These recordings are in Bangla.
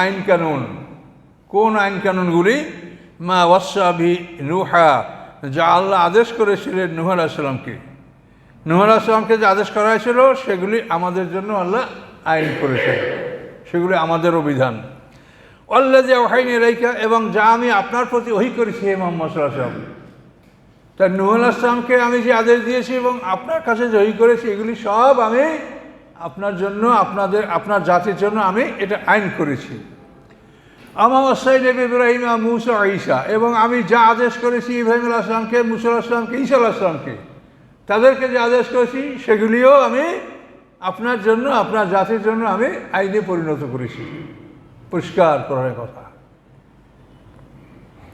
আইন কানুন। কোন আইন কানুনগুলি? মা ওয়াসাবি নুহা, যা আল্লাহ আদেশ করেছিলেন নুহ আলাহিসাল্লামকে নুহ আলাহিসাল্লামকে যে আদেশ করা হয়েছিল, সেগুলি আমাদের জন্য আল্লাহ আইন করেছেন। সেগুলি আমাদের অভিধান। আল্লাহ যে ওহাইনি রেখা এবং যা আমি আপনার প্রতি ওহি করেছি হে মোহাম্মদ সাল্লাম তা নুহ আসলামকে আমি যে আদেশ দিয়েছি এবং আপনার কাছে যে ওহি করেছি, এগুলি সব আমি আপনার জন্য, আপনাদের, আপনার জাতির জন্য আমি এটা আইন করেছি। আমার সাইদেব ইব্রাহিম মুসা ঈসা এবং আমি যা আদেশ করেছি ইব্রাহিম আসলামকে মুসা আসলামকে ঈসা আসলামকে তাদেরকে যে আদেশ করেছি সেগুলিও আমি আপনার জন্য, আপনার জাতির জন্য আমি আইনে পরিণত করেছি। পরিষ্কার করার কথা।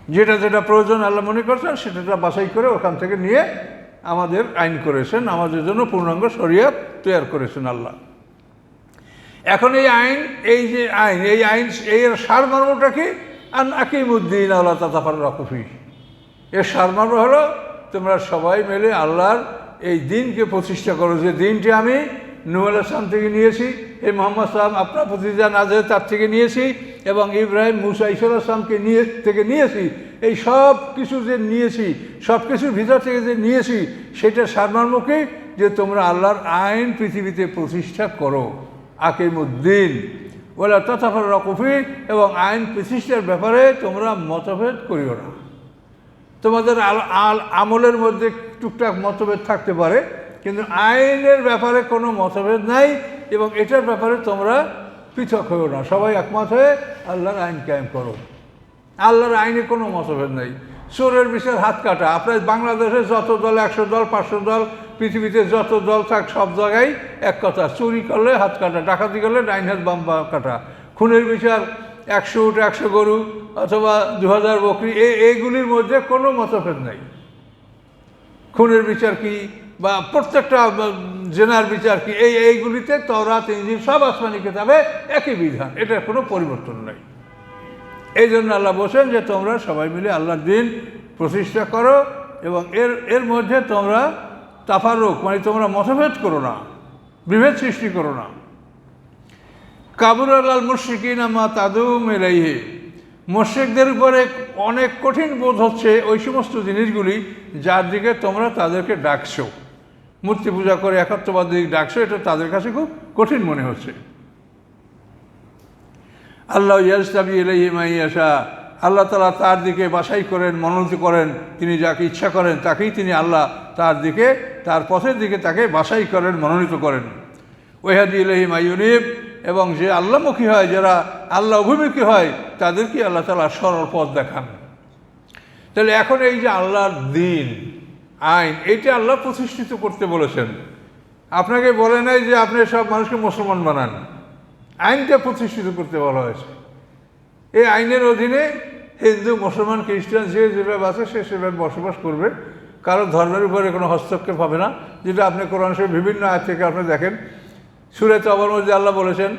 যেটা যেটা প্রয়োজন আল্লাহ মনে করছেন, সেটা বাছাই করে ওখান থেকে নিয়ে আমাদের আইন করেছেন, আমাদের জন্য পূর্ণাঙ্গ শরিয়ত তৈরি করেছেন আল্লাহ। এখন এই আইন, এই যে আইন, এই আইন এর সারমর্মটা কি? আন আকিমুদ্দিন আল্লাহ তাতাফার রকফি এর সারমর্ম হলো, তোমরা সবাই মিলে আল্লাহর এই দিনকে প্রতিষ্ঠা করো। যে দিনটি আমি নুয়াল আসলাম থেকে নিয়েছি এই মোহাম্মদ সালাম আপনার প্রতিজা নাজের তার থেকে নিয়েছি এবং ইব্রাহিম মুসা ঈশ্বর আসলামকে নিয়ে, থেকে নিয়েছি এই সব কিছু যে নিয়েছি সব কিছুর ভিতর থেকে যে নিয়েছি সেটা সারমর্মকে যে তোমরা আল্লাহর আইন পৃথিবীতে প্রতিষ্ঠা করো। আকিমুদ্দিন। ওলা তথাফর রকফি এবং আইন প্রতিষ্ঠার ব্যাপারে তোমরা মতভেদ করিও না। তোমাদের আল, আমলের মধ্যে টুকটাক মতভেদ থাকতে পারে। কিন্তু আইনের ব্যাপারে কোনো মতভেদ নাই এবং এটার ব্যাপারে তোমরা পৃথক হয়েও না। সবাই একমত হয়ে আল্লাহর আইন কায়েম করো। আল্লাহর আইনে কোনো মতভেদ নেই। চোরের বিষয়ে হাত কাটা। আপনার বাংলাদেশে যত দল, একশো দল, পাঁচশো দল, পৃথিবীতে যত দল থাক, সব জায়গায় এক কথা, চুরি করলে হাত কাটা, ডাকাতি করলে ডাইন হাত, বাম কাটা। খুনের বিচার, একশো উঠ একশো গরু অথবা দু হাজার বকরি এই এইগুলির মধ্যে কোনো মতভেদ নাই। খুনের বিচার কি? বা প্রত্যেকটা জেনার বিচার কি, এই, এইগুলিতে তরাত ইঞ্জিন সব আসমানি কেতাবে একই বিধান, এটার কোনো পরিবর্তন নাই। এই জন্য আল্লাহ বলছেন যে তোমরা সবাই মিলে আল্লাহর দিন প্রতিষ্ঠা করো এবং এর এর মধ্যে তোমরা তাফারুক মানে তোমরা মতভেদ করো না, বিভেদ সৃষ্টি করো না। কাবুর আল মুশ্রিকিন আমা তাদুম এলাইহে মোশেকদের উপরে অনেক কঠিন বোধ হচ্ছে ওই সমস্ত জিনিসগুলি যার দিকে তোমরা তাদেরকে ডাকছো। মূর্তি পূজা করে একাত্মবাদ ডাকছো, এটা তাদের কাছে খুব কঠিন মনে হচ্ছে। আল্লাহ ইয়াস্তাবি এলাই মাইয়াশা আল্লাহ তালা তার দিকে বাসাই করেন, মনোনীত করেন, তিনি যাকে ইচ্ছা করেন তাকেই তিনি আল্লাহ তার দিকে, তার পথের দিকে তাকে বাসাই করেন, মনোনীত করেন। ওয়াহাদি ইলাহি মাইউনিব এবং যে আল্লাহমুখী হয়, যারা আল্লাহ অভিমুখী হয়, তাদেরকে আল্লাহ তালা সরল পথ দেখান। তাহলে এখন এই যে আল্লাহর দিন আইন এইটা আল্লাহ প্রতিষ্ঠিত করতে বলেছেন। আপনাকে বলে নাই যে আপনি সব মানুষকে মুসলমান বানান। আইনটা প্রতিষ্ঠিত করতে বলা হয়েছে। এই আইনের অধীনে হিন্দু, মুসলমান, খ্রিস্টান, যে যেভাবে আছে, সে সেভাবে বসবাস করবে। কারও ধর্মের উপরে কোনো হস্তক্ষেপ হবে না। যেটা আপনি কোরআন শরীফ বিভিন্ন আয় থেকে আপনি দেখেন। সুরে তবর মধ্যে আল্লাহ বলেছেন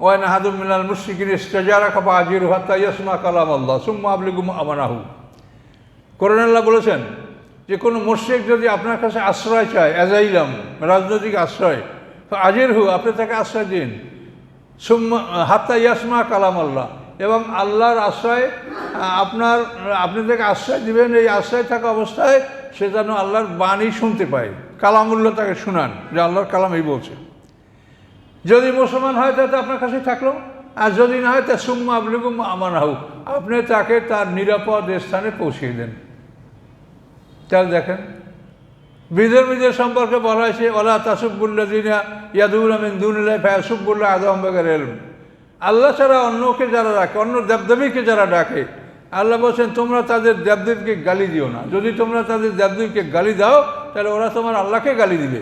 ওয়ান হাদুম মিনাল মুশরিকিন ইস্তাজারা কাপা আজির হাত্তা ইয়াসমা কালাম আল্লাহ সুম্মা আবলিগুম আমানাহু। কোরআন আল্লাহ বলেছেন যে কোনো মুশ্রিক যদি আপনার কাছে আশ্রয় চায়, অ্যাজাইলাম, রাজনৈতিক আশ্রয়, তো আজির হু, আপনি তাকে আশ্রয় দিন। সুম্মা, হাত্তা ইয়াসমা কালাম আল্লাহ। এবং আল্লাহর আশ্রয়, আপনার, আপনি তাকে আশ্রয় দিবেন, এই আশ্রয় থাকা অবস্থায় সে যেন আল্লাহর বাণী শুনতে পায়। কালামুল্লাহ তাকে শুনান, যে আল্লাহর কালাম এই বলছে। যদি মুসলমান হয়, তাহলে আপনার কাছে থাকল। আর যদি না হয়, তা সুম্মা আবলিগুম আমান আপনি তাকে তার নিরাপদ স্থানে পৌঁছিয়ে দেন। তাহলে দেখেন। বিধর্মীদের সম্পর্কে বলা হয়েছে ওলা তাসুবুল্লা দিনা ইয়াদুল আমিন দুনিল্লাহ ফায়াসুবুল্লাহ আদমবাগের এলম আল্লাহ ছাড়া অন্যকে যারা রাখে অন্য দেবদেবীকে যারা ডাকে, আল্লাহ বলছেন, তোমরা তাদের দেবদেবকে গালি দিও না। যদি তোমরা তাদের দেবদেবীকে গালি দাও, তাহলে ওরা তোমার আল্লাহকে গালি দিবে।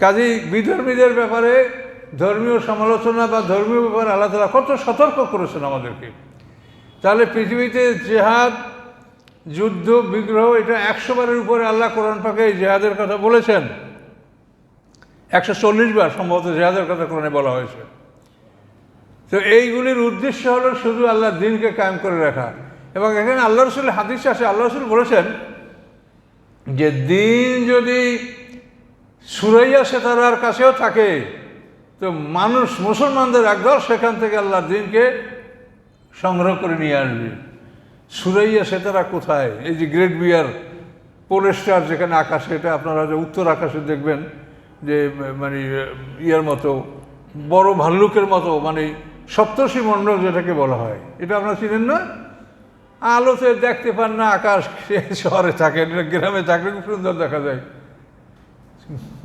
কাজী বিধর্মীদের ব্যাপারে ধর্মীয় সমালোচনা বা ধর্মীয় ব্যাপারে আল্লাহ তালা কত সতর্ক করেছেন আমাদেরকে। তাহলে পৃথিবীতে জেহাদ যুদ্ধ, বিগ্রহ, এটা একশো বারের উপরে আল্লাহ কোরআন পাকে এই জেহাদের কথা বলেছেন। একশো চল্লিশ বার সম্ভবত জেহাদের কথা কোরআনে বলা হয়েছে। তো এইগুলির উদ্দেশ্য হলো শুধু আল্লাহ দিনকে কায়েম করে রাখা। এবং এখানে আল্লাহ রসুল হাদিস আছে, আল্লাহ রসুল বলেছেন যে দিন যদি সুরাইয়া সেতারার কাছেও থাকে, তো মানুষ মুসলমানদের একদল সেখান থেকে আল্লাহ দিনকে সংগ্রহ করে নিয়ে আসবে। সুরাইয়া সেতারা কোথায়? এই যে গ্রেট বিয়ার পোলেস্টার যেখানে আকাশে, এটা আপনারা যে উত্তর আকাশে দেখবেন, যে মানে ইয়ার মতো, বড় ভাল্লুকের মতো মানে সপ্তর্ষি মণ্ডল যেটাকে বলা হয়। এটা আপনারা চিনেন না? আলোতে দেখতে পান না, আকাশ শহরে থাকে গ্রামে থাকলে খুব সুন্দর দেখা যায়।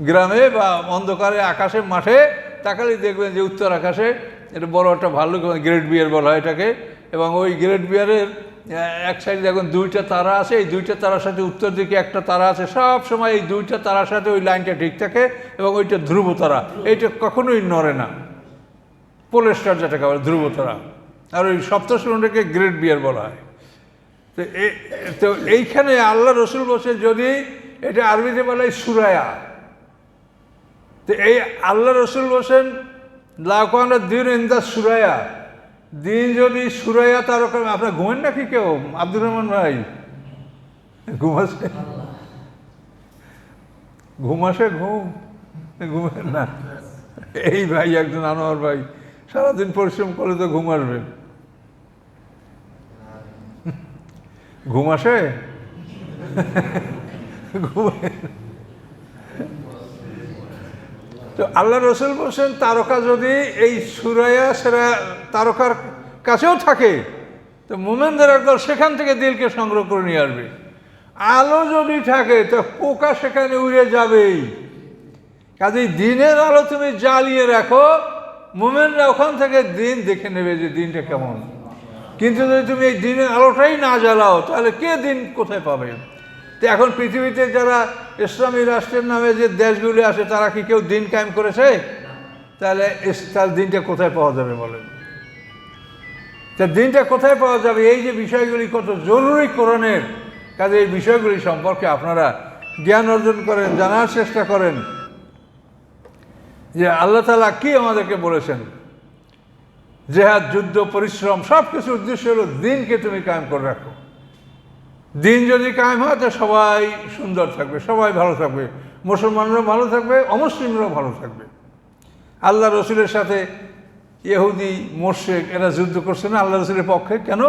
গ্রামে বা অন্ধকারে, আকাশে, মাঠে তাকালেই দেখবেন যে উত্তর আকাশে, এটা বড় একটা ভাল্লুক গ্রেট বিয়ার বলা হয় এটাকে, এবং ওই গ্রেট বিয়ারের এক সাইডে দেখুন দুইটা তারা আছে, এই দুইটা তারার সাথে উত্তর দিকে একটা তারা আছে। সব সময় এই দুইটা তারার সাথে ওই লাইনটা ঠিক থাকে এবং ওইটা ধ্রুব তারা। এইটা কখনোই নড়ে না। পোলেস্টার যেটাকে বলে, ধ্রুব তারা। আর ওই সপ্তশ্রণটাকে গ্রেট বিয়ার বলা হয়। তো তো এইখানে আল্লাহ রসুল বসে যদি এটা আরবিতে বলা হয় সুরায়া। তো এই আল্লাহ রসুল বসেন লাউকানা দিন ইন সুরায়া। দিন যদি সুরাইয়া তার ওখানে আপনার ঘুমেন নাকি কেউ? আব্দুর রহমান ভাই। ঘুমাসে ঘুমাসে ঘুম ঘুমেন না। এই ভাই একজন আনোয়ার ভাই। সারাদিন পরিশ্রম করে তো ঘুম আসবে। ঘুম আসে? তো আল্লাহ রসুল বলছেন, তারকা যদি এই সুরায়া সেরা তারকার কাছেও থাকে, তো মোমেনদের একদল সেখান থেকে দিলকে সংগ্রহ করে নিয়ে আসবে। আলো যদি থাকে, তো পোকা সেখানে উড়ে যাবেই। কাজেই দিনের আলো তুমি জ্বালিয়ে রাখো, মোমেনরা ওখান থেকে দিন দেখে নেবে যে দিনটা কেমন। কিন্তু যদি তুমি এই দিনের আলোটাই না জ্বালাও, তাহলে কে দিন কোথায় পাবে? তো এখন পৃথিবীতে যারা ইসলামী রাষ্ট্রের নামে যে দেশগুলি আছে, তারা কি কেউ দিন কায়েম করেছে? তাহলে তার দিনটা কোথায় পাওয়া যাবে বলেন? তা দিনটা কোথায় পাওয়া যাবে? এই যে বিষয়গুলি কত জরুরি কোরআনের কাজে, এই বিষয়গুলি সম্পর্কে আপনারা জ্ঞান অর্জন করেন, জানার চেষ্টা করেন। যে আল্লাহ তালা কি আমাদেরকে বলেছেন? জেহাদ, যুদ্ধ, পরিশ্রম সব কিছু উদ্দেশ্য হলো দিনকে তুমি কায়েম করে রাখো। দিন যদি কায়েম হয়, তো সবাই সুন্দর থাকবে, সবাই ভালো থাকবে। মুসলমানরাও ভালো থাকবে, অমুসলিমরাও ভালো থাকবে। আল্লাহ রসুলের সাথে ইহুদি, মোর্শেক, এরা যুদ্ধ করছে না আল্লাহ রসুলের পক্ষে। কেন?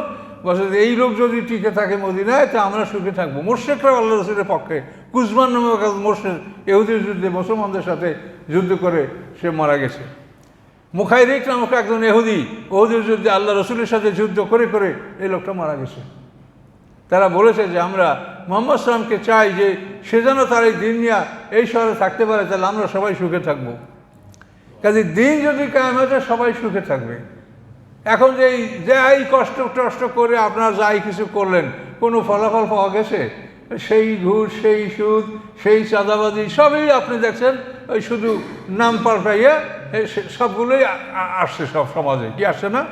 বলছে এই লোক যদি টিকে থাকে মদিনায়, তা আমরা সুখে থাকব। মোর্শেকরাও আল্লাহ রসুলের পক্ষে। কুজমান নামক মোর্শেক ইহুদির যুদ্ধে মুসলমানদের সাথে যুদ্ধ করে সে মারা গেছে। মুখাইরিক নামক একজন এহুদি ওহুদের যুদ্ধে আল্লাহ রসুলের সাথে যুদ্ধ করে করে এই লোকটা মারা গেছে। তারা বলেছে যে আমরা মোহাম্মদ সালামকে চাই যে সে যেন তার এই দিন নিয়ে এই শহরে থাকতে পারে, তাহলে আমরা সবাই সুখে থাকব। কাজে দিন যদি কায়েম হয়, সবাই সুখে থাকবে। এখন যে এই যাই কষ্ট টষ্ট করে আপনার যাই কিছু করলেন, কোনো ফলাফল পাওয়া গেছে? সেই ঘুষ, সেই সুদ, সেই চাঁদাবাজি, সবই আপনি দেখছেন, ওই শুধু নাম পাল্টাইয়া সবগুলোই আসছে সব সমাজে। কি আসছে না?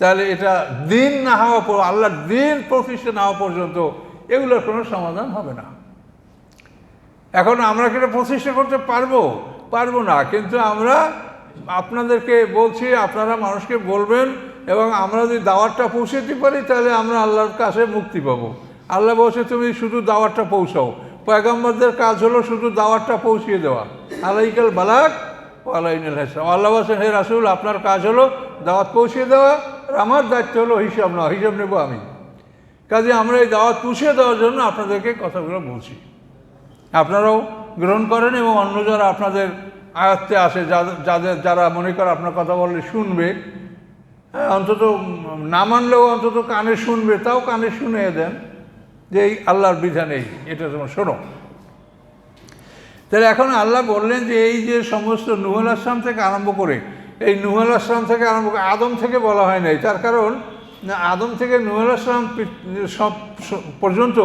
তাহলে এটা দিন না হওয়া পর, আল্লাহর দিন প্রতিষ্ঠা না হওয়া পর্যন্ত এগুলোর কোনো সমাধান হবে না। এখন আমরা কি প্রতিষ্ঠা করতে পারব? পারব না, কিন্তু আমরা আপনাদেরকে বলছি, আপনারা মানুষকে বলবেন এবং আমরা যদি দাওয়াতটা পৌঁছে দিতে পারি, তাহলে আমরা আল্লাহর কাছে মুক্তি পাবো। আল্লাহ বলছে, তুমি শুধু দাওয়াতটা পৌঁছাও। পয়গম্বরদের কাজ হলো শুধু দাওয়াতটা পৌঁছিয়ে দেওয়া। আলাইকাল বালাক আলাইনুল হাসান। আল্লাহ বলছেন, হে রাসুল, আপনার কাজ হলো দাওয়াত পৌঁছিয়ে দেওয়া। আমার দায়িত্ব হলো হিসাব না হিসাব নেব আমি। কাজে আমরা এই দাওয়াত পৌঁছে দেওয়ার জন্য আপনাদেরকে কথাগুলো বলছি। আপনারাও গ্রহণ করেন এবং অন্য যারা আপনাদের আয়ত্তে আসে যাদের যাদের যারা মনে করে আপনার কথা বললে শুনবে হ্যাঁ, অন্তত না মানলেও অন্তত কানে শুনবে তাও কানে শুনে দেন যে এই আল্লাহর বিধান এই এটা তোমার শোনো। তাহলে এখন আল্লাহ বললেন যে এই যে সমস্ত নুহুল আসলাম থেকে আরম্ভ করে এই নুহুল আসলাম থেকে আরম্ভ আদম থেকে বলা হয় নাই। তার কারণ আদম থেকে নুহুল আসলাম সব পর্যন্ত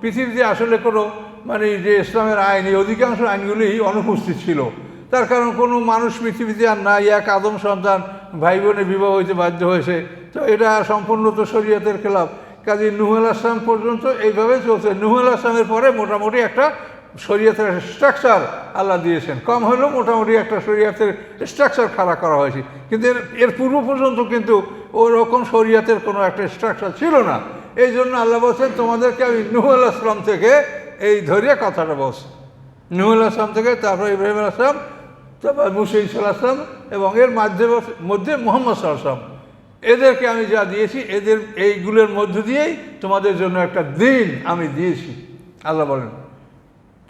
পৃথিবীতে আসলে কোনো মানে যে ইসলামের আইন, এই অধিকাংশ আইনগুলি অনুপস্থিত ছিল। তার কারণ কোনো মানুষ পৃথিবীতে আর নাই, এক আদম সন্তান ভাই বোনে বিবাহ হইতে বাধ্য হয়েছে। তো এটা সম্পূর্ণ তো শরীয়তের খেলাফ। কাজে নুহুল আসলাম পর্যন্ত এইভাবে চলছে। নুহুল আসলামের পরে মোটামুটি একটা শরীয়তের স্ট্রাকচার আল্লাহ দিয়েছেন। কম হলেও মোটামুটি একটা শরীয়তের স্ট্রাকচার খাড়া করা হয়েছে। কিন্তু এর এর পূর্ব পর্যন্ত কিন্তু ওরকম শরীয়তের কোনো একটা স্ট্রাকচার ছিল না। এই জন্য আল্লাহ বলছেন, তোমাদেরকে আমি নুহুল আসলাম থেকে এই ধরিয়ে কথাটা বলছি। নুহুল আসলাম থেকে তারপর ইব্রাহিম আসলাম তারপর মুসি সাল্লাম এবং এর মাধ্যমে মধ্যে মোহাম্মদ সাল্লাম। এদেরকে আমি যা দিয়েছি, এদের, এইগুলোর মধ্য দিয়েই তোমাদের জন্য একটা দিন আমি দিয়েছি। আল্লাহ বলেন।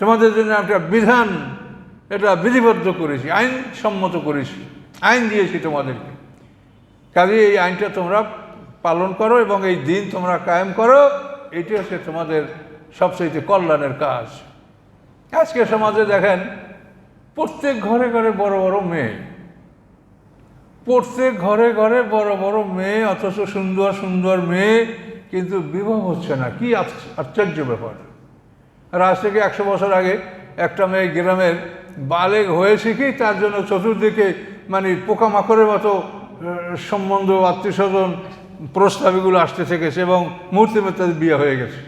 তোমাদের জন্য একটা বিধান, এটা বিধিবদ্ধ করেছি আইন সম্মত করেছি, আইন দিয়েছি তোমাদেরকে। কাজে এই আইনটা তোমরা পালন করো এবং এই দিন তোমরা কায়েম করো, এটি হচ্ছে তোমাদের সবচেয়ে কল্যাণের কাজ। আজকে সমাজে দেখেন, প্রত্যেক ঘরে ঘরে বড় বড় মেয়ে। প্রত্যেক ঘরে ঘরে বড় বড় মেয়ে, অথচ সুন্দর সুন্দর মেয়ে, কিন্তু বিবাহ হচ্ছে না। কি আশ্চর্য ব্যাপার। আর আজ থেকে একশো বছর আগে একটা মেয়ে গ্রামের বালেগ হয়েছে কি, তার জন্য চতুর্দিকে মানে পোকামাকড়ের মতো সম্বন্ধ আত্মীয় স্বজন প্রস্তাবিগুলো আসতে থেকেছে এবং মুহূর্তে তাদের বিয়ে হয়ে গেছে।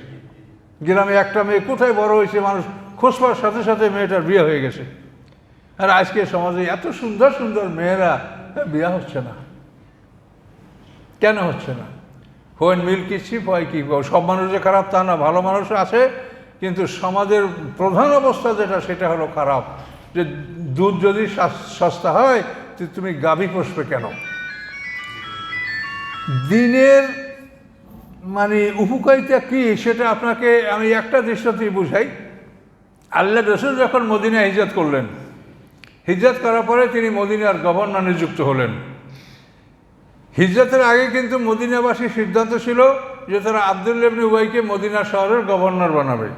গ্রামে একটা মেয়ে কোথায় বড় হয়েছে, মানুষ খোঁজবার সাথে সাথে মেয়েটার বিয়ে হয়ে গেছে। আর আজকে সমাজে এত সুন্দর সুন্দর মেয়েরা বিয়ে হচ্ছে না। কেন হচ্ছে না? হোয়েন মিল কিচ্ছি হয় কি? সব মানুষ যে খারাপ তা না, ভালো মানুষ আছে কিন্তু সমাজের প্রধান অবস্থা যেটা, সেটা হলো খারাপ। যে দুধ যদি সস্তা হয় তুমি গাভী পোষবে কেন? দিনের মানে উপকারিতা কি, সেটা আপনাকে আমি একটা দৃশ্যতেই বুঝাই। আল্লাহ রসুল যখন মদিনা হিজরত করলেন, হিজরত করার পরে তিনি মদিনার গভর্নর নিযুক্ত হলেন। হিজরতের আগে কিন্তু মদিনাবাসীর সিদ্ধান্ত ছিল যে তারা আবদুল্লেবনি উবাইকে মদিনা শহরের গভর্নর বানাবে।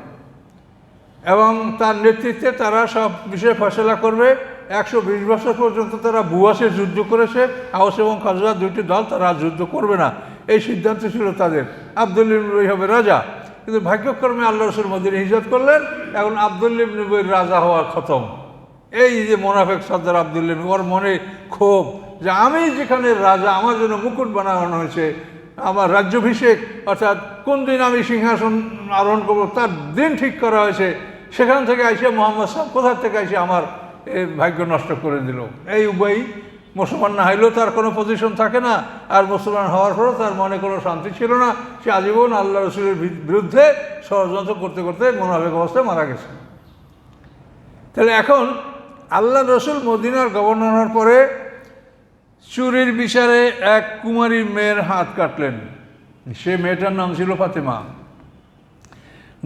এবং তার নেতৃত্বে তারা সব বিষয়ে ফয়সলা করবে। একশো বিশ বছর পর্যন্ত তারা বুয়াসে যুদ্ধ করেছে। আওস এবং খাজরা দুইটি দল তারা যুদ্ধ করবে না। এই সিদ্ধান্ত ছিল তাদের। আবদুল আবদুল্লিবনুবই হবে রাজা। কিন্তু ভাগ্যক্রমে আল্লাহ রসুল মদিনে হিজরত করলেন এখন আবদুল্লিবনুবইর রাজা হওয়া খতম। এই যে মোনাফেক সর্দার আবদুল্লিব ওর মনে ক্ষোভ যে আমি যেখানে রাজা, আমার জন্য মুকুট বানানো হয়েছে আমার রাজ্যাভিষেক, অর্থাৎ কোন দিন আমি সিংহাসন আরোহণ করব, তার দিন ঠিক করা হয়েছে। সেখান থেকে আইসে মোহাম্মদ সাহেব কোথার থেকে আইসে আমার ভাগ্য নষ্ট করে দিল। এই উভয়ই মুসলমান না হইলেও তার কোনো পজিশন থাকে না। আর মুসলমান হওয়ার পরও তার মনে কোনো শান্তি ছিল না। সে আজীবন আল্লাহ রসুলের বিরুদ্ধে ষড়যন্ত্র করতে করতে মোনাফেক অবস্থায় মারা গেছে। তাহলে এখন আল্লাহ রসুল মদিনার গভর্নর হওয়ার পরে চুরির বিচারে এক কুমারী মেয়ের হাত কাটলেন। সে মেয়েটার নাম ছিল ফাতেমা।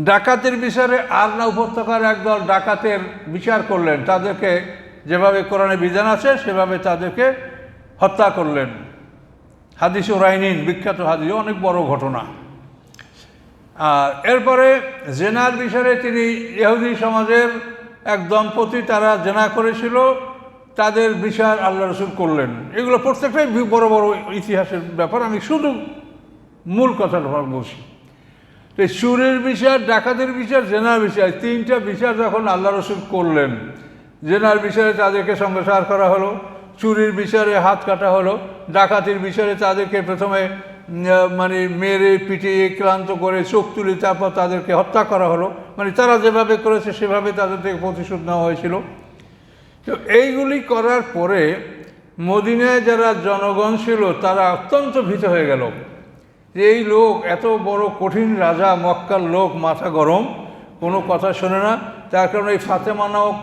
ডাকাতের বিচারে আরনা উপত্যকার একদল ডাকাতের বিচার করলেন। তাদেরকে যেভাবে কোরআনে বিধান আছে, সেভাবে তাদেরকে হত্যা করলেন। হাদিস রাইনিন বিখ্যাত হাদিস, অনেক বড় ঘটনা। আর এরপরে জেনার বিষয়ে তিনি ইহুদি সমাজের এক দম্পতি তারা জেনা করেছিল। তাদের বিচার আল্লাহ রসুল করলেন। এগুলো প্রত্যেকটাই বড় বড় ইতিহাসের ব্যাপার। আমি শুধু মূল কথাটা বলছি। তো সুরের বিচার, ডাকাতের বিচার, জেনার বিচার তিনটা বিচার যখন আল্লাহ রসুল করলেন, জেনার বিচারে তাদেরকে সংসার করা হলো, চুরির বিচারে হাত কাটা হলো, ডাকাতির বিচারে তাদেরকে প্রথমে মানে মেরে, পিটিয়ে, ক্লান্ত করে, চোখ তুলে তারপর তাদেরকে হত্যা করা হলো। মানে তারা যেভাবে করেছে, সেভাবে তাদের থেকে প্রতিশোধ নেওয়া হয়েছিল। তো এইগুলি করার পরে মদিনায় যারা জনগণ ছিল, তারা অত্যন্ত ভীত হয়ে গেল। যে এই লোক এত বড় কঠিন রাজা, মক্কার লোক, মাথা গরম, কোনো কথা শোনে না। তার কারণে এই ফাতেমা নামক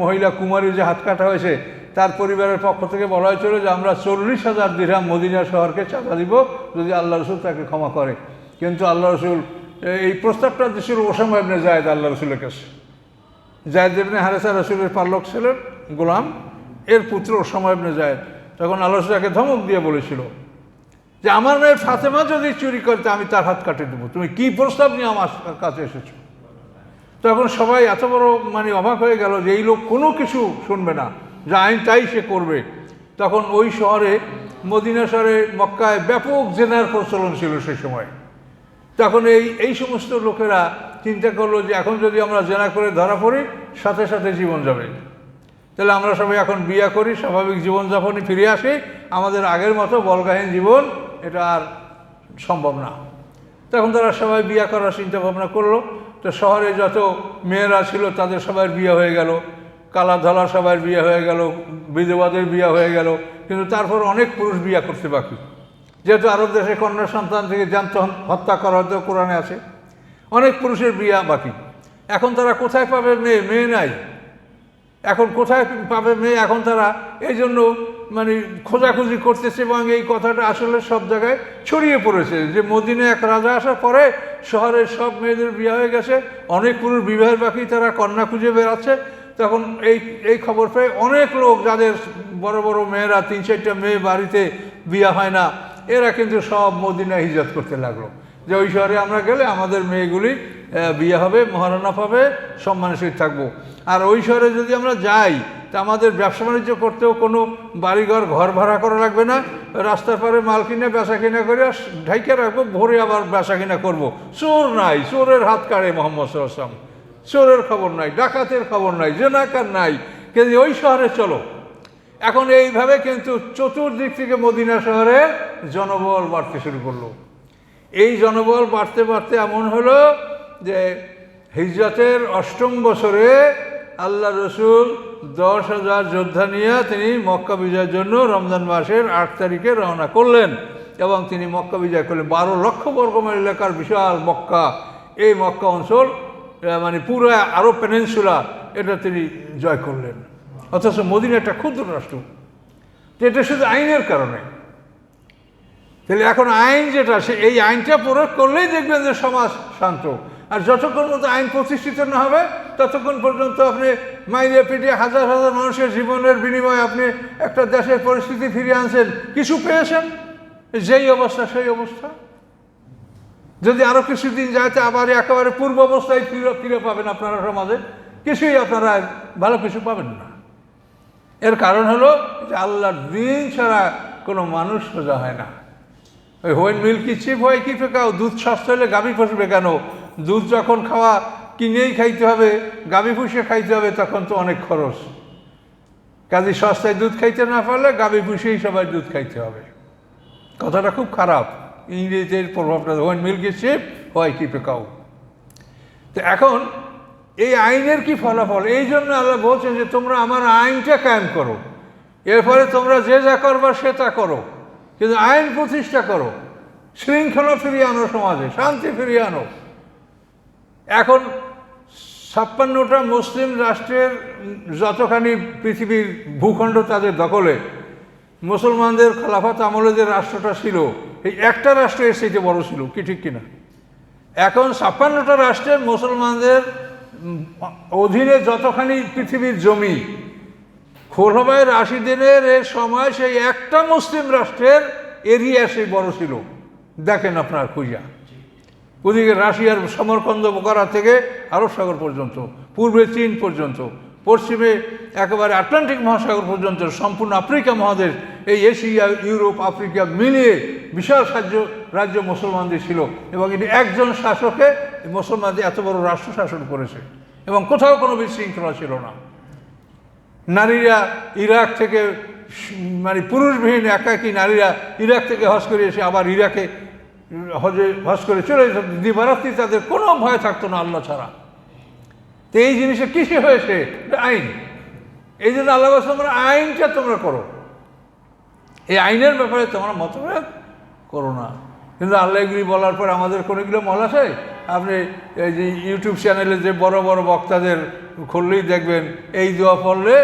মহিলা কুমারী যে হাত কাটা হয়েছে, তার পরিবারের পক্ষ থেকে বলা হয়েছিল যে, আমরা চল্লিশ হাজার দিরহাম মদিনা শহরকে চাঁদা দিব, যদি আল্লাহ রসুল তাকে ক্ষমা করে। কিন্তু আল্লাহ রসুল, এই প্রস্তাবটা দিয়েছিল ওসামা ইবনে জায়দ আল্লাহ রসুলের কাছে। জায়দ ইবনে হারেসা রসুলের পাল্লক ছিলেন, গোলাম। এর পুত্র ওসামা ইবনে তখন রসুল ধমক দিয়ে বলেছিল যে, আমার মেয়ে ফাতেমা যদি চুরি করতে আমি তার হাত কাটে দেবো। তুমি কি প্রস্তাব নিয়ে আমার কাছে এসেছ? তখন সবাই এত বড় মানে অবাক হয়ে গেল যে, এই লোক কোনো কিছু শুনবে না। যা আইন, তাই সে করবে। তখন ওই শহরে, মদিনা শহরে, মক্কায় ব্যাপক জেনার প্রচলন ছিল সেই সময়। তখন এই এই সমস্ত লোকেরা চিন্তা করল যে এখন যদি আমরা জেনা করে ধরা পড়ি, সাথে সাথে জীবন যাবে। তাহলে আমরা সবাই এখন বিয়া করি, স্বাভাবিক জীবনযাপনে ফিরে আসি। আমাদের আগের মতো বলগাহীন জীবন এটা আর সম্ভব না। তখন তারা সবাই বিয়া করার চিন্তা ভাবনা করল। তো শহরে যত মেয়েরা ছিল তাদের সবার বিয়ে হয়ে গেল। কালা ধলা সবার বিয়ে হয়ে গেল, বিধবাদের বিয়ে হয়ে গেল। কিন্তু তারপর অনেক পুরুষ বিয়া করতে বাকি। যেহেতু আরব দেশে কন্যা সন্তান থেকে জান্ত হত্যা করা হয়তো কোরআনে আছে। অনেক পুরুষের বিয়া বাকি। এখন তারা কোথায় পাবে মেয়ে? মেয়ে নাই। এখন কোথায় পাবে মেয়ে? এখন তারা এই জন্য মানে খোঁজাখুঁজি করতেছে এবং এই কথাটা আসলে সব জায়গায় ছড়িয়ে পড়েছে যে মদিনে এক রাজা আসার পরে শহরের সব মেয়েদের বিয়ে হয়ে গেছে। অনেক পুরুষ বিবাহের বাকি তারা কন্যা খুঁজে বেড়াচ্ছে। তখন এই এই খবর পেয়ে অনেক লোক, যাদের বড় বড় মেয়েরা, তিন চারটা মেয়ে বাড়িতে বিয়ে হয় না এরা কিন্তু সব মদিনা হিজত করতে লাগল। যে ওই শহরে আমরা গেলে আমাদের মেয়েগুলি বিয়ে হবে মহারানা পাবে সম্মানের সহিত থাকব। আর ওই শহরে যদি আমরা যাই, তা আমাদের ব্যবসা বাণিজ্য করতেও কোনো বাড়িঘর, ঘর ভাড়া করা লাগবে না। রাস্তার পারে মাল কিনে, বেচা কিনা করে ঢাইকে রাখব, ভোরে আবার বেচা কিনা করব। চোর নাই, চোরের হাত কাড়ে মোহাম্মদ সাল্লাম চোরের খবর নাই, ডাকাতের খবর নাই, জেনাকার নাই। কিন্তু ওই শহরে চলো। এখন এইভাবে কিন্তু চতুর্দিক থেকে মদিনা শহরে জনবল বাড়তে শুরু করল। এই জনবল বাড়তে বাড়তে এমন হলো যে হিজরতের অষ্টম বছরে আল্লাহ রসুল দশ হাজার যোদ্ধা নিয়ে তিনি মক্কা বিজয়ের জন্য রমজান মাসের আট তারিখে রওনা করলেন এবং তিনি মক্কা বিজয় করলেন। বারো লক্ষ বর্গমাইল এলাকার বিশাল মক্কা। এই মক্কা অঞ্চল মানে পুরো আরব পেনেন্সুলা, এটা তিনি জয় করলেন। অথচ মদিনা একটা ক্ষুদ্র রাষ্ট্র তো এটা শুধু আইনের কারণে। তাহলে এখন আইন যেটা, সে এই আইনটা প্রয়োগ করলেই দেখবেন যে সমাজ শান্ত। আর যতক্ষণ মতো আইন প্রতিষ্ঠিত না হবে, ততক্ষণ পর্যন্ত আপনি মাইরে পিটিয়ে হাজার হাজার মানুষের জীবনের বিনিময়ে আপনি একটা দেশের পরিস্থিতি ফিরিয়ে আনছেন, কিছু পেয়েছেন? যেই অবস্থা, সেই অবস্থা? যদি আরও কিছুদিন যায় তো আবার একেবারে পূর্ব অবস্থায় ফিরে ফিরে পাবেন আপনারা সমাজে, কিছুই আপনারা ভালো কিছু পাবেন না। এর কারণ হলো যে আল্লাহর দিন ছাড়া কোনো মানুষ সোজা হয় না। ওই হোয়েন মিল্কি চিপ হয় কি ফেকাও দুধ সস্তা হলে গাভী পুষবে কেন? দুধ যখন খাওয়া কিনেই খাইতে হবে, গাভী পুষে খাইতে হবে, তখন তো অনেক খরচ। কাজে সস্তায় দুধ খাইতে না পারলে গাভী পুষেই সবাই দুধ খাইতে হবে। কথাটা খুব খারাপ। ইংরেজির প্রভাবটা হোয়েন মিল্কি চিপ হয় কি ফেকাও। তো এখন এই আইনের কি ফলাফল? এই জন্য আল্লাহ বলছেন যে তোমরা আমার আইনটা কায়েম করো। এরপরে তোমরা যে যা করবা সে তা করো। কিন্তু আইন প্রতিষ্ঠা করো। শৃঙ্খলা ফিরিয়ে আনো সমাজে, শান্তি ফিরিয়ে আনো। এখন ছাপ্পান্নটা মুসলিম রাষ্ট্রের যতখানি পৃথিবীর ভূখণ্ড তাদের দখলে, মুসলমানদের খেলাফত আমলে যে রাষ্ট্রটা ছিল, এই একটা রাষ্ট্র এর বড় ছিল, কি ঠিক কিনা? এখন ছাপ্পান্নটা রাষ্ট্রের মুসলমানদের অধীনে যতখানি পৃথিবীর জমি খোরভায় রাশিদিনের এ সময় সেই একটা মুসলিম রাষ্ট্রের এরিয়া সেই বড় ছিল। দেখেন আপনার খুঁজা। ওদিকে রাশিয়ার সমরকন্দ বোকারা থেকে আরব সাগর পর্যন্ত, পূর্বে চীন পর্যন্ত পশ্চিমে একেবারে আটলান্টিক মহাসাগর পর্যন্ত সম্পূর্ণ আফ্রিকা মহাদেশ, এই এশিয়া, ইউরোপ, আফ্রিকা মিলিয়ে বিশাল সাহায্য রাজ্য মুসলমানদের ছিল এবং এটি একজন শাসকে মুসলমানদের এত বড় রাষ্ট্র শাসন করেছে এবং কোথাও কোনো বিশৃঙ্খলা ছিল না। নারীরা ইরাক থেকে মানে পুরুষবিহীন একাকী নারীরা ইরাক থেকে হজ করে এসে আবার ইরাকে হজে হজ করে চলে যেত। দিবারাত্রি তাদের কোনো ভয় থাকতো না আল্লাহ ছাড়া। তো এই জিনিসে কিসে হয়েছে? আইন। এই জন্য আল্লাহ তোমরা আইনটা তোমরা করো। এই আইনের ব্যাপারে তোমরা মতভেদ করো না। কিন্তু আল্লাহ এগুলি বলার পর আমাদের কোনোগুলো মল আছে? আপনি এই যে ইউটিউব চ্যানেলে যে বড় বড় বক্তাদের খুললেই দেখবেন, এই দোয়া পড়লে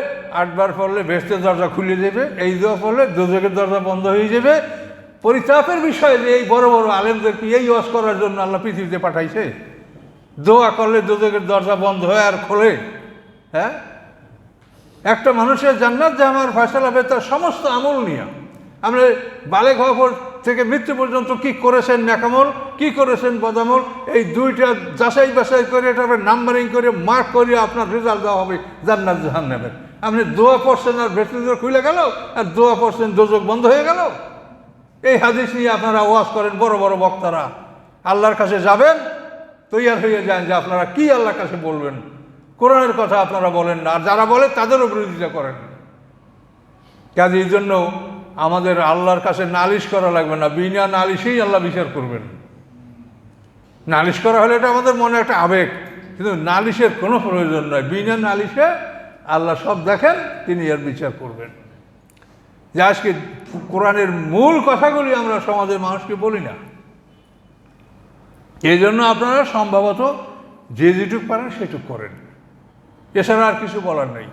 আটবার পড়লে ভেস্তের দরজা খুলে দেবে, এই দোয়া পড়লে দুজকের দরজা বন্ধ হয়ে যাবে। পরিতাপের বিষয় যে এই বড় বড় আলেমদেরকে এই ওয়াজ করার জন্য আল্লাহ পৃথিবীতে পাঠাইছে। দোয়া করলে দুজকের দরজা বন্ধ হয় আর খোলে। হ্যাঁ? একটা মানুষের জান্নাত যে আমার ফয়সলা হবে তার সমস্ত আমল নিয়ে। আমরা হওয়ার পর থেকে মৃত্যু পর্যন্ত কি করেছেন ন্যাকামল, কি করেছেন বদামল, এই দুইটা যাচাই বাছাই করে এটা নাম্বারিং করে মার্ক করে আপনার রেজাল্ট দেওয়া হবে জান্নাত জাহান নেবেন আপনি দোয়া পড়ছেন আর ভেতরে খুলে গেল আর দোয়া পড়ছেন দোজক বন্ধ হয়ে গেল। এই হাদিস নিয়ে আপনারা ওয়াজ করেন বড় বড় বক্তারা। আল্লাহর কাছে যাবেন তৈয়ার হয়ে যান যে আপনারা কি আল্লাহর কাছে বলবেন? কোরআনের কথা আপনারা বলেন না, আর যারা বলে তাদেরও বিরোধিতা করেন। কাজে এই জন্য আমাদের আল্লাহর কাছে নালিশ করা লাগবে না, বিনা নালিশেই আল্লাহ বিচার করবেন। নালিশ করা হলে এটা আমাদের মনে একটা আবেগ, কিন্তু নালিশের কোনো প্রয়োজন নয়। বিনা নালিশে আল্লাহ সব দেখেন, তিনি এর বিচার করবেন। যে আজকে কোরআনের মূল কথাগুলি আমরা সমাজের মানুষকে বলি না। এই জন্য আপনারা সম্ভবত যে যেটুক পারেন সেটুক করেন। এছাড়া আর কিছু বলার নেই।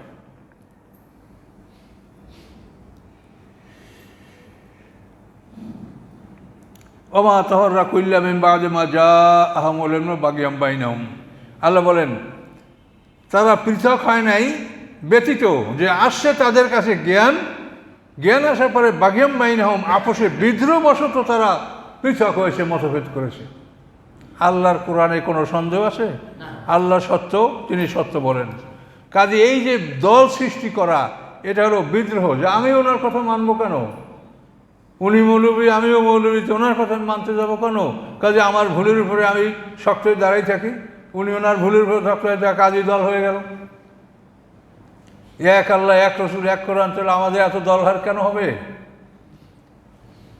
ওমা তহররা কুল্লামিন বাজে মা যা আহমল বাগিয়াম বাইনাম আল্লাহ বলেন, তারা পৃথক হয় নাই, ব্যতীত যে আসছে তাদের কাছে জ্ঞান। জ্ঞান আসার পরে বাগিয়াম বাইনাহম, আপোষে বিদ্রোহবশত তারা পৃথক হয়েছে, মতভেদ করেছে। আল্লাহর কোরআনে কোনো সন্দেহ আছে? আল্লাহ সত্য তিনি সত্য বলেন। কাজে এই যে দল সৃষ্টি করা এটা হলো বিদ্রোহ। যে আমি ওনার কথা মানবো কেন? উনি মৌলবী আমিও মৌলবী তো ওনার কথা মানতে যাব কেন? কাজে আমার ভুলের উপরে আমি শক্ত হয়ে দাঁড়াই থাকি। উনি ওনার ভুলের উপরে শক্ত হয়ে কাজী দল হয়ে গেল। এক আল্লাহ এক রসুল এক কোরআন তাহলে আমাদের এত দলহার কেন হবে?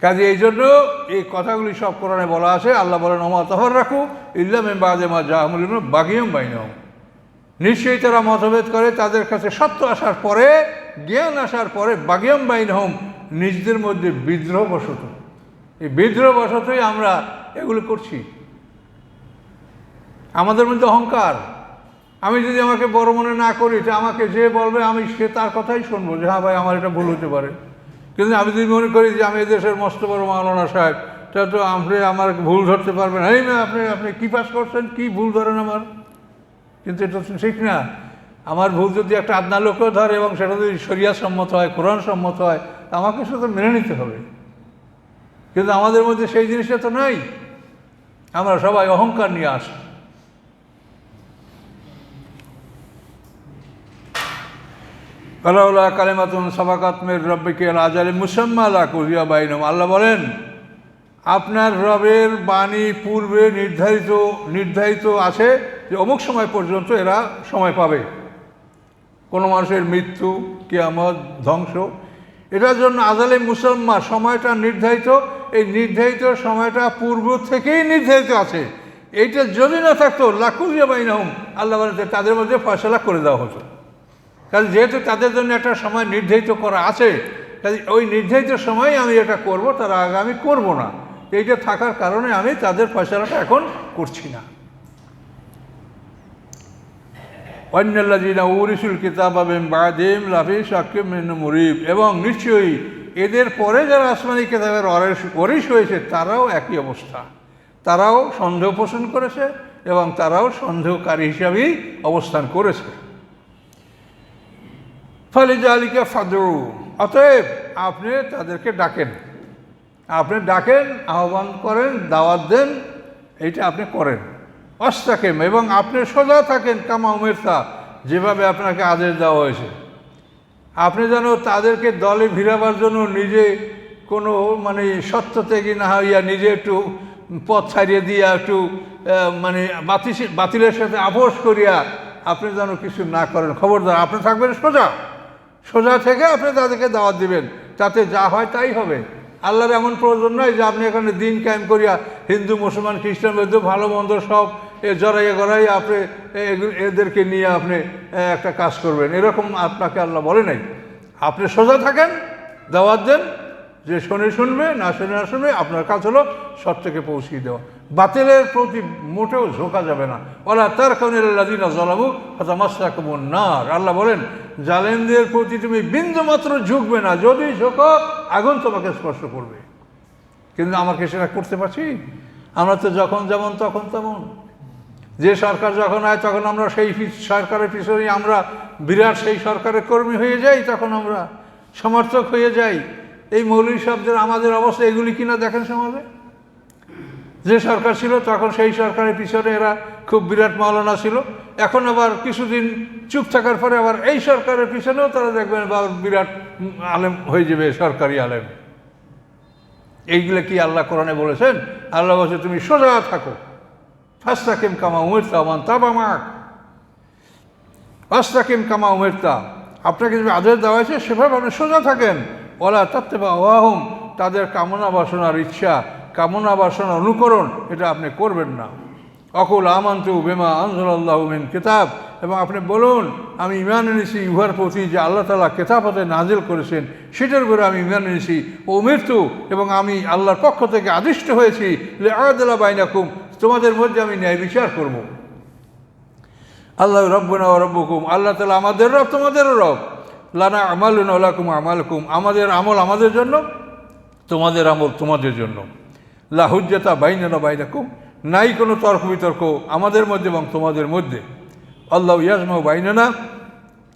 কাজে এই জন্য এই কথাগুলি সব কোরআনে বলা আছে। আল্লাহ বলেন অমা তহর রাখু ইল্লাম বাদে মা জাহামুল বাগিয়ম বাইনম নিশ্চয়ই তারা মতভেদ করে, তাদের কাছে সত্য আসার পরে, জ্ঞান আসার পরে বাগিয়ম বাইন হোম নিজেদের মধ্যে বিদ্রোহ বসত। এই বিদ্রোহ বসতই আমরা এগুলো করছি। আমাদের মধ্যে অহংকার। আমি যদি আমাকে বড় মনে না করি আমাকে যে বলবে, আমি সে তার কথাই শুনব যে হ্যাঁ ভাই, আমার এটা ভুল হতে পারে। কিন্তু আমি যদি মনে করি যে আমি এদেশের মস্ত বড় মাওলানা সাহেব, তা তো আপনি আমার ভুল ধরতে পারবেন। এই না, আপনি আপনি কী পাস করছেন? কী ভুল ধরেন আমার? কিন্তু এটা তো ঠিক না। আমার ভুল যদি একটা আদনা লোকও ধরে এবং সেটা যদি শরিয়া সম্মত হয়, কোরআন সম্মত হয় আমাকে সেটা মেনে নিতে হবে। কিন্তু আমাদের মধ্যে সেই জিনিসটা তো নাই। আমরা সবাই অহংকার নিয়ে আসি কালাউলা কালেমাতুন সাবাকাতমের রব্বিকে আজালে মুসাম্মা আলা কুজিয়া বাইনম আল্লাহ বলেন, আপনার রবের বাণী পূর্বে নির্ধারিত নির্ধারিত আছে যে অমুক সময় পর্যন্ত এরা সময় পাবে। কোনো মানুষের মৃত্যু, কিয়ামত, ধ্বংস, এটার জন্য আজালে মুসলমান সময়টা নির্ধারিত। এই নির্ধারিত সময়টা পূর্ব থেকেই নির্ধারিত আছে। এইটা যদি না থাকতো লাকুজিয়া বাইনহম। আল্লাহ তাদের মধ্যে ফয়সলা করে দেওয়া হতো। কারণ যেহেতু তাদের জন্য একটা সময় নির্ধারিত করা আছে কাজে ওই নির্ধারিত সময় আমি এটা করব তার আগে আমি করব না। এইটা থাকার কারণে আমি তাদের ফয়সলাটা এখন করছি না। অন্যাল্লাজিনা উরিসুল কিতাব আবেম বাদেম লাফি সাকিম মুরিব। এবং নিশ্চয়ই এদের পরে যারা আসমানি কিতাবের অরেস হয়েছে, তারাও একই অবস্থা। তারাও সন্দেহ পোষণ করেছে এবং তারাও সন্দেহকারী হিসাবেই অবস্থান করেছে। ফলে জালিকা ফাদু অতএব আপনি তাদেরকে ডাকেন। আপনি ডাকেন, আহ্বান করেন, দাওয়াত দেন, এইটা আপনি করেন। অস্তাকেম, এবং আপনি সোজা থাকেন কামা উমেরতা, যেভাবে আপনাকে আদেশ দেওয়া হয়েছে। আপনি যেন তাদেরকে দলে ভিড়াবার জন্য নিজে কোনো মানে সত্য থেকে না হইয়া নিজে একটু পথ ছাড়িয়ে দিয়া একটু মানে বাতিল বাতিলের সাথে আপোষ করিয়া আপনি যেন কিছু না করেন। খবরদার, আপনি থাকবেন সোজা। সোজা থেকে আপনি তাদেরকে দাওয়াত দিবেন। তাতে যা হয় তাই হবে। আল্লাহর এমন প্রয়োজন নয় যে আপনি এখানে দিন কায়েম করিয়া হিন্দু, মুসলমান, খ্রিস্টান মধ্যে ভালো, মন্দ সব এ জড়াইয়া গড়াই আপনি এদেরকে নিয়ে আপনি একটা কাজ করবেন। এরকম আপনাকে আল্লাহ বলে নাই। আপনি সোজা থাকেন, দাওয়াত দেন, যে শুনে শুনবে, না শুনে না শুনবে, আপনার কাজ হলো সব থেকে পৌঁছিয়ে দেওয়া। বাতিলের প্রতি মোটেও ঝোঁকা যাবে না। ওলা তার কারণে জলাবু হতামাশা কমন নার। আল্লাহ বলেন, জালেমদের প্রতি তুমি বিন্দু মাত্র ঝুঁকবে না। যদি ঝোঁকো, আগুন তোমাকে স্পর্শ করবে। কিন্তু আমাকে সেটা করতে পারছি? আমরা তো যখন যেমন তখন তেমন। যে সরকার যখন হয় তখন আমরা সেই সরকারের পিছনেই আমরা, বিরাট সেই সরকারের কর্মী হয়ে যাই, তখন আমরা সমর্থক হয়ে যাই। এই মৌলিক শব্দের আমাদের অবস্থা এগুলি কিনা দেখেন সমাজে? যে সরকার ছিল, তখন সেই সরকারের পিছনে এরা খুব বিরাট মাওলানা ছিল। এখন আবার কিছুদিন চুপ থাকার পরে আবার এই সরকারের পিছনেও তারা দেখবেন বা বিরাট আলেম হয়ে যাবে, সরকারি আলেম। এইগুলো কি আল্লাহ কোরআনে বলেছেন? আল্লাহ বলছে, তুমি সোজা থাকো। ফাস্তাকিম কামা উমেরতা মান তাবামাক ফাস্তাকিম কামা উমেরতা। আপনাকে যে আদেশ দেওয়া হয়েছে, সেভাবে আপনি সোজা থাকেন। ওলা তাত্তে বা ওয়াহম তাদের কামনা বাসনার ইচ্ছা কামনা বাসনা অনুকরণ এটা আপনি করবেন না। অকুল আমান্তু বেমা আনজুল্লাহ মিন কিতাব। এবং আপনি বলুন, আমি ইমান এনেছি ইহার প্রতি যে আল্লাহ তালা কেতাবতে নাজিল করেছেন, সেটার উপরে আমি ইমান এনেছি। ও মৃত্যু, এবং আমি আল্লাহর পক্ষ থেকে আদিষ্ট হয়েছি। যে আয়াদুল্লাহ বাইনাকুম, তোমাদের মধ্যে আমি ন্যায় বিচার করব। আল্লাহ রব্বনা রব্বকুম, আল্লাহ তালা আমাদের রব, তোমাদেরও রব। লানা আমালুন আলাকুম আমালকুম, আমাদের আমল আমাদের জন্য, তোমাদের আমল তোমাদের জন্য। লাহুজ্জাতা বাইনানা বাইনাকুম। নাই কোনো তর্ক বিতর্ক আমাদের মধ্যে এবং তোমাদের মধ্যে। আল্লাহ ইয়াজমা বাইনানা।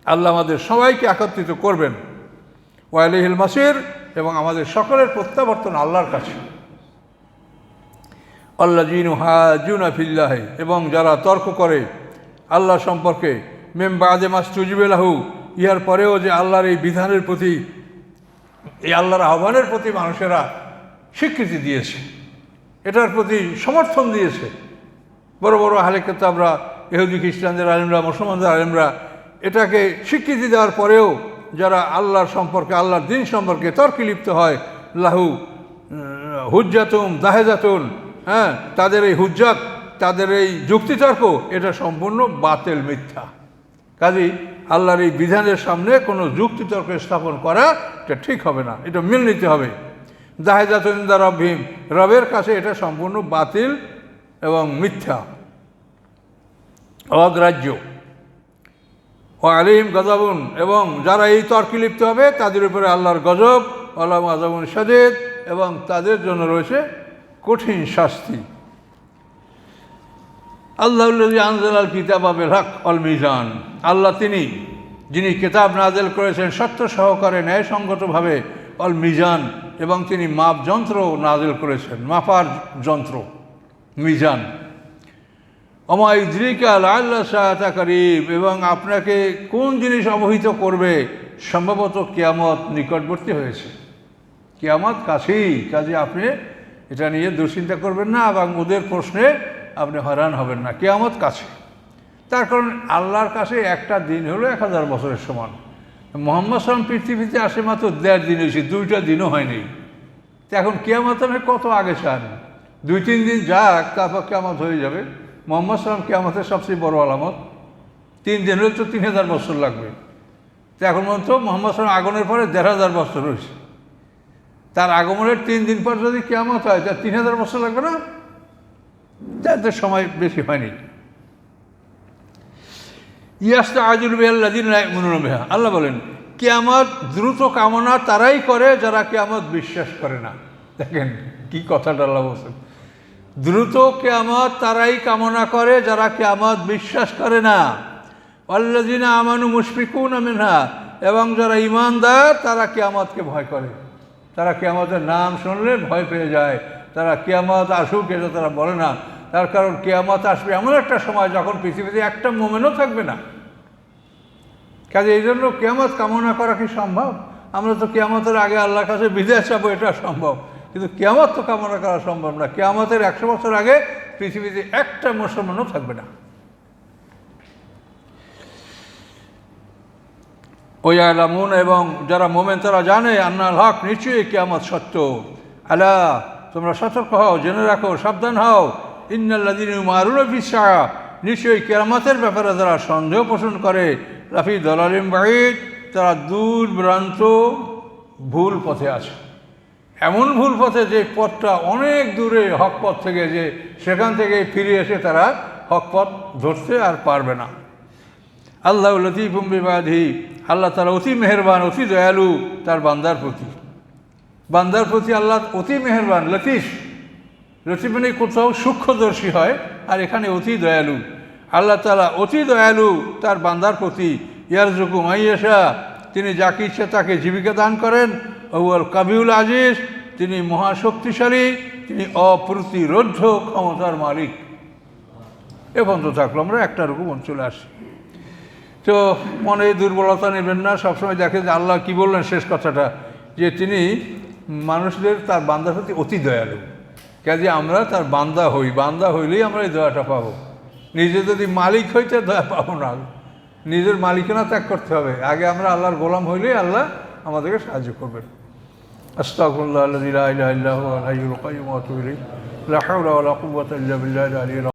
আল্লাহ আমাদের সবাইকে একত্রিত করবেন। ওয়াইলিহিল মাসির এবং আমাদের সকলের প্রত্যাবর্তন আল্লাহর কাছে। আল্লাহ জিনু হাজুনা ফিল্লাহে এবং যারা তর্ক করে, আল্লাহ সম্পর্কে, মেম বাদে মাস তুজবেলাহু ইহার পরেও যে আল্লাহর এই বিধানের প্রতি, এই আল্লাহর আহ্বানের প্রতি মানুষেরা স্বীকৃতি দিয়েছে। এটার প্রতি সমর্থন দিয়েছে। বড় বড় আহলে কেতাবরা, ইহুদি খ্রিস্টানদের আলেমরা, মুসলমানদের আলেমরা এটাকে স্বীকৃতি দেওয়ার পরেও যারা আল্লাহর সম্পর্কে, আল্লাহর দিন সম্পর্কে তর্কে লিপ্ত হয়, লাহু হুজ্জাতুম, দাহেজাতুন হ্যাঁ তাদের এই হুজ্জাত, তাদের এই যুক্তিতর্ক, এটা সম্পূর্ণ বাতেল মিথ্যা। কাজেই আল্লাহর এই বিধানের সামনে কোনো যুক্তিতর্ক স্থাপন করা এটা ঠিক হবে না, এটা মিল নিতে হবে। দাহেজাতুন্দা রবহিম রবের কাছে এটা সম্পূর্ণ বাতিল এবং মিথ্যা। অগ্রাহ্য। ও আলিম গজবুন। এবং যারা এই তর্কে লিপ্ত হবে, তাদের উপরে আল্লাহর গজব আল্লাহ আজবুন সাজেদ এবং তাদের জন্য রয়েছে কঠিন শাস্তি। আল্লাহ আনজাল কিতাব আবেল হক অল মিজান। আল্লাহ তিনি, যিনি কিতাব নাজেল করেছেন, সত্য সহকারে ন্যায়সঙ্গতভাবে অল মিজান এবং তিনি মাপ যন্ত্র নাজেল করেছেন, মাপার যন্ত্র, মিজান। অমাইদ্রিকা আল্লাহ সহায়তা করিব এবং আপনাকে কোন জিনিস অবহিত করবে সম্ভবত কেয়ামত নিকটবর্তী হয়েছে। কেয়ামত কাছেই, কাজে আপনি এটা নিয়ে দুশ্চিন্তা করবেন না এবং ওদের প্রশ্নে আপনি হয়রান হবেন না, কেয়ামত কাছে। তার কারণ আল্লাহর কাছে একটা দিন হলো এক হাজার বছরের সমান। মোহাম্মদ সালাম পৃথিবীতে আসে মাত্র দেড় দিন হয়েছে, দুইটা দিনও হয়নি। তো এখন কেয়ামত আপনি কত আগে চান? দুই, তিন দিন যাক, তারপর কেয়ামত হয়ে যাবে। মোহাম্মদ সালাম কেয়ামতের সবচেয়ে বড় আলামত। তিন দিন হলে তো তিন হাজার বছর লাগবে। তো এখন পর্যন্ত মোহাম্মদ সালাম আগমনের পরে দেড় হাজার বছর হয়েছে। তার আগমনের তিন দিন পর যদি কেয়ামত হয়, তা তিন হাজার বছর লাগবে না? তাদের সময় বেশি হয়নি। ইয়াস্তা আজুল বিহাল্লাদিন মনোরমেহা আল্লাহ বলেন, কেয়ামত দ্রুত কামনা তারাই করে যারা কেয়ামত বিশ্বাস করে না। দেখেন কি কথাটা আল্লাহ বলছেন। দ্রুত কেয়ামত তারাই কামনা করে যারা কেয়ামত বিশ্বাস করে না। আল্লাদিনা আমানু মুশফিকুন আমিনহা এবং যারা ইমানদার তারা কেয়ামতকে ভয় করে। তারা কেয়ামতের নাম শুনলে ভয় পেয়ে যায়। তারা কেয়ামত আসুক এটা তারা বলে না। তার কারণ কেয়ামত আসবে এমন একটা সময় যখন পৃথিবীতে একটা মোমেনও থাকবে না। কাজে এই জন্য কেয়ামত কামনা করা কি সম্ভব? আমরা তো কেয়ামতের আগে আল্লাহর কাছে বিদেশ যাব এটা সম্ভব। কিন্তু কেয়ামত তো কামনা করা সম্ভব না। কেয়ামতের একশো বছর আগে পৃথিবীতে একটা মুসলমানও থাকবে না। ওই আলামুন এবং যারা মোমেন, তারা জানে আন্নাল হক নিশ্চয়ই কেয়ামত সত্য। আলা তোমরা সতর্ক হও, জেনে রাখো, সাবধান হও। ইন্নাল্লাদিন বিশ্বাস নিশ্চয়ই কেরামতের ব্যাপারে যারা সন্দেহ পোষণ করে রাফি দলালিম বাহিদ তারা দূর ভ্রান্ত ভুল পথে আছে। এমন ভুল পথে যে পথটা অনেক দূরে হক পথ থেকে যে সেখান থেকে ফিরে এসে তারা হক পথ ধরতে আর পারবে না। আল্লাহ লতিফুম বিবাধি আল্লাহ তারা অতি মেহেরবান, অতি দয়ালু তার বান্দার প্রতি। বান্দার প্রতি আল্লাহ অতি মেহেরবান, লতিফ। লতিফ মানে কোথাও সূক্ষ্মদর্শী হয়, আর এখানে অতি দয়ালু। আল্লাহ তালা অতি দয়ালু তার বান্দার প্রতি। ইয়ার জুকুম আইয়াশা, তিনি যাকে ইচ্ছে তাকে জীবিকা দান করেন। আউয়াল কাবিউল আজিজ, তিনি মহাশক্তিশালী, তিনি অপ্রতিরোধ ক্ষমতার মালিক। এ বন্ধ থাকল আমরা, একটা রকম চলে আসি তো মনে দুর্বলতা নেবেন না, সবসময় দেখে যে আল্লাহ কী বললেন শেষ কথাটা, যে তিনি মানুষদের, তার বান্দার প্রতি অতি দয়ালু। কাজে আমরা তার বান্দা হই, বান্দা হইলেই আমরা এই দয়াটা পাবো। নিজে যদি মালিক হইতে দয়া পাবো না, নিজের মালিকানা ত্যাগ করতে হবে। আগে আমরা আল্লাহর গোলাম হইলেই আল্লাহ আমাদেরকে সাহায্য করবেন। আস্তাকুল্লাহ আল্লাহ আল্লাহ ইলাহা ইল্লা আল হাইয়ুল কাইয়্যুম ওয়া আতুবু ইলাইহি। লা হাওলা ওয়া লা কুওয়াতা